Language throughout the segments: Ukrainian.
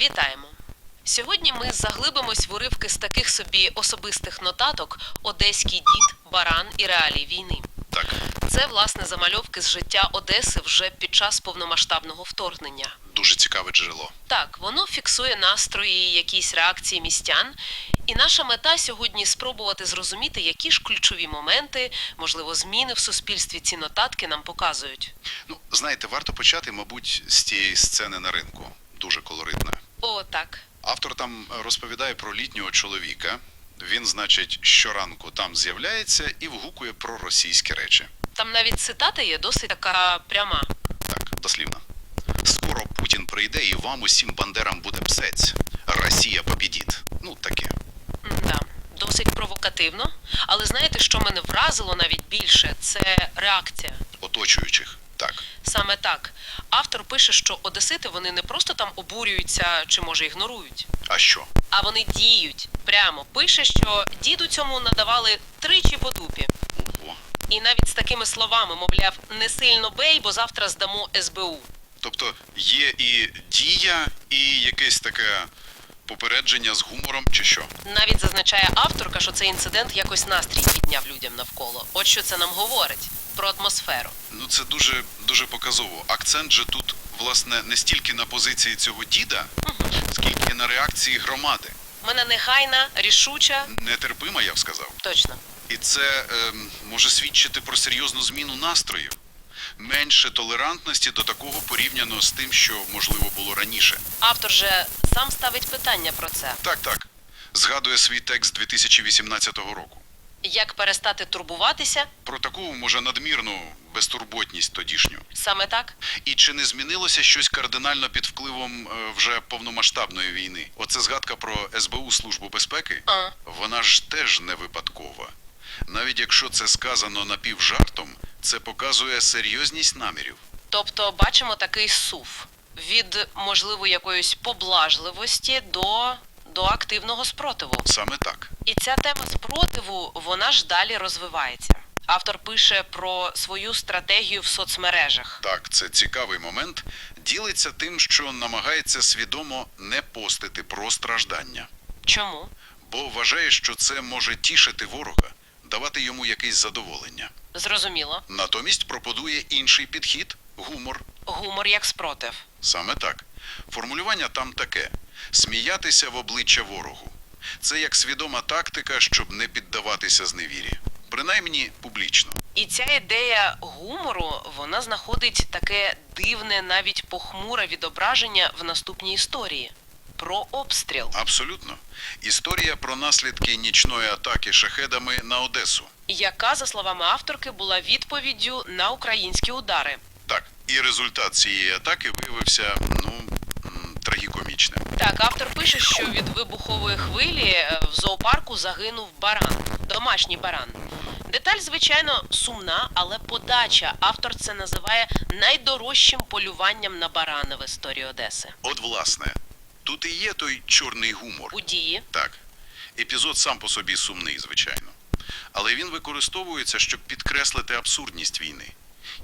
Вітаємо! Сьогодні ми заглибимось в уривки з таких собі особистих нотаток Одеський дід, баран і реалії війни. Так, Це власне замальовки з життя Одеси вже під час повномасштабного вторгнення. дуже цікаве джерело. Так, воно фіксує настрої, якісь реакції містян. І наша мета сьогодні спробувати зрозуміти, які ж ключові моменти, можливо, зміни в суспільстві ці нотатки нам показують. Ну, знаєте, варто почати, мабуть, з тієї сцени на ринку. Дуже колоритна. Автор там розповідає про літнього чоловіка. Він, значить, щоранку там з'являється і вгукує про російські речі. Там навіть цитата є досить така пряма. Так, дослівно. Скоро Путін прийде і вам усім бандерам буде псець. Росія побідіть. Ну, таке. Да, досить провокативно. Але знаєте, що мене вразило навіть більше? Це реакція. Оточуючих. Так. Саме так. Автор пише, що одесити вони не просто там обурюються чи може ігнорують, А що? а вони діють. Прямо пише, що діду цьому надавали тричі по дупі. Ого. І навіть з такими словами, мовляв, не сильно бей, бо завтра здамо СБУ. Тобто є і дія, і якесь таке попередження з гумором, чи що? Навіть зазначає авторка, що цей інцидент якось настрій підняв людям навколо. От що це нам говорить про атмосферу. Ну це дуже дуже показово. Акцент же тут, власне, не стільки на позиції цього діда, скільки на реакції громади. Мене негайна, рішуча, Нетерпима, я б сказав. точно. І це ем, може свідчити про серйозну зміну настрою. Менше толерантності до такого порівняно з тим, що можливо було раніше. Автор же сам ставить питання про це. Так, так. Згадує свій текст 2018 року. Як перестати турбуватися? Про таку може надмірну безтурботність тодішню. Саме так? І чи не змінилося щось кардинально під впливом е, вже повномасштабної війни? Оце згадка про СБУ Службу безпеки. А. Вона ж теж не випадкова. Навіть якщо це сказано напівжартом, це показує серйозність намірів. Тобто бачимо такий сув від, можливо, якоїсь поблажливості до, до активного спротиву. Саме так. І ця тема спротиву, вона ж далі розвивається. Автор пише про свою стратегію в соцмережах. Так, це цікавий момент. Ділиться тим, що намагається свідомо не постити про страждання, Чому? бо вважає, що це може тішити ворога, давати йому якесь задоволення. Зрозуміло. Натомість пропонує інший підхід гумор. Гумор як спротив. Саме так. Формулювання там таке: сміятися в обличчя ворогу. Це як свідома тактика, щоб не піддаватися зневірі. Принаймні публічно. І ця ідея гумору вона знаходить таке дивне, навіть похмуре відображення в наступній історії про обстріл, Абсолютно. Історія про наслідки нічної атаки шахедами на Одесу. яка, за словами авторки, була відповіддю на українські удари. І результат цієї атаки виявився ну м, трагікомічним. Так, автор пише, що від вибухової хвилі е, в зоопарку загинув баран, домашній баран. Деталь, звичайно, сумна, але подача. Автор це називає найдорожчим полюванням на барана в історії Одеси. От, власне, тут і є той чорний гумор. У дії Так, епізод сам по собі сумний, звичайно. Але він використовується, щоб підкреслити абсурдність війни,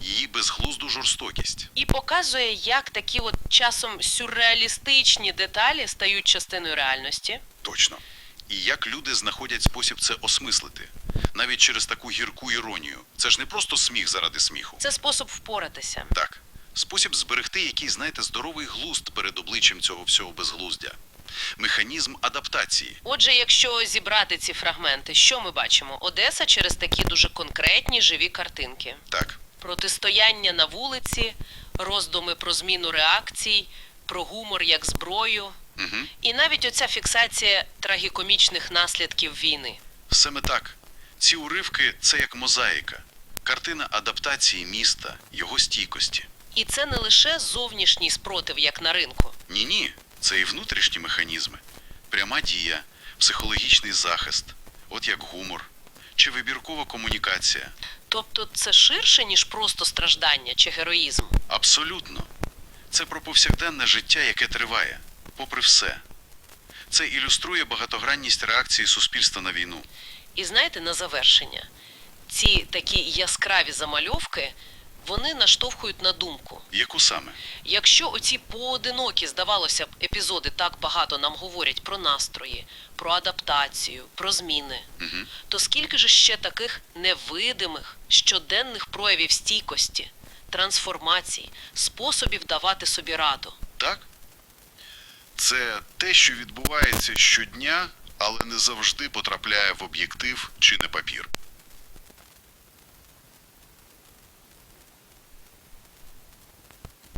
її безглузду жорстокість. і показує, як такі от часом сюрреалістичні деталі стають частиною реальності. Точно. І як люди знаходять спосіб це осмислити, навіть через таку гірку іронію. Це ж не просто сміх заради сміху. Це спосіб впоратися. Так, спосіб зберегти якийсь, знаєте, здоровий глузд перед обличчям цього всього безглуздя. Механізм адаптації. Отже, якщо зібрати ці фрагменти, що ми бачимо? Одеса через такі дуже конкретні живі картинки. Так, протистояння на вулиці, роздуми про зміну реакцій, про гумор як зброю, угу. і навіть оця фіксація трагікомічних наслідків війни. саме так. Ці уривки це як мозаїка, картина адаптації міста, його стійкості. І це не лише зовнішній спротив, як на ринку. Ні, ні, це і внутрішні механізми, пряма дія, психологічний захист, от як гумор, чи вибіркова комунікація. Тобто це ширше, ніж просто страждання чи героїзм. Абсолютно. Це про повсякденне життя, яке триває, попри все. Це ілюструє багатогранність реакції суспільства на війну. І знаєте, на завершення, ці такі яскраві замальовки вони наштовхують на думку. Яку саме? Якщо оці поодинокі, здавалося б, епізоди так багато нам говорять про настрої, про адаптацію, про зміни, Угу. то скільки ж ще таких невидимих щоденних проявів стійкості, трансформацій, способів давати собі раду? Так? Це те, що відбувається щодня, але не завжди потрапляє в об'єктив чи на папір.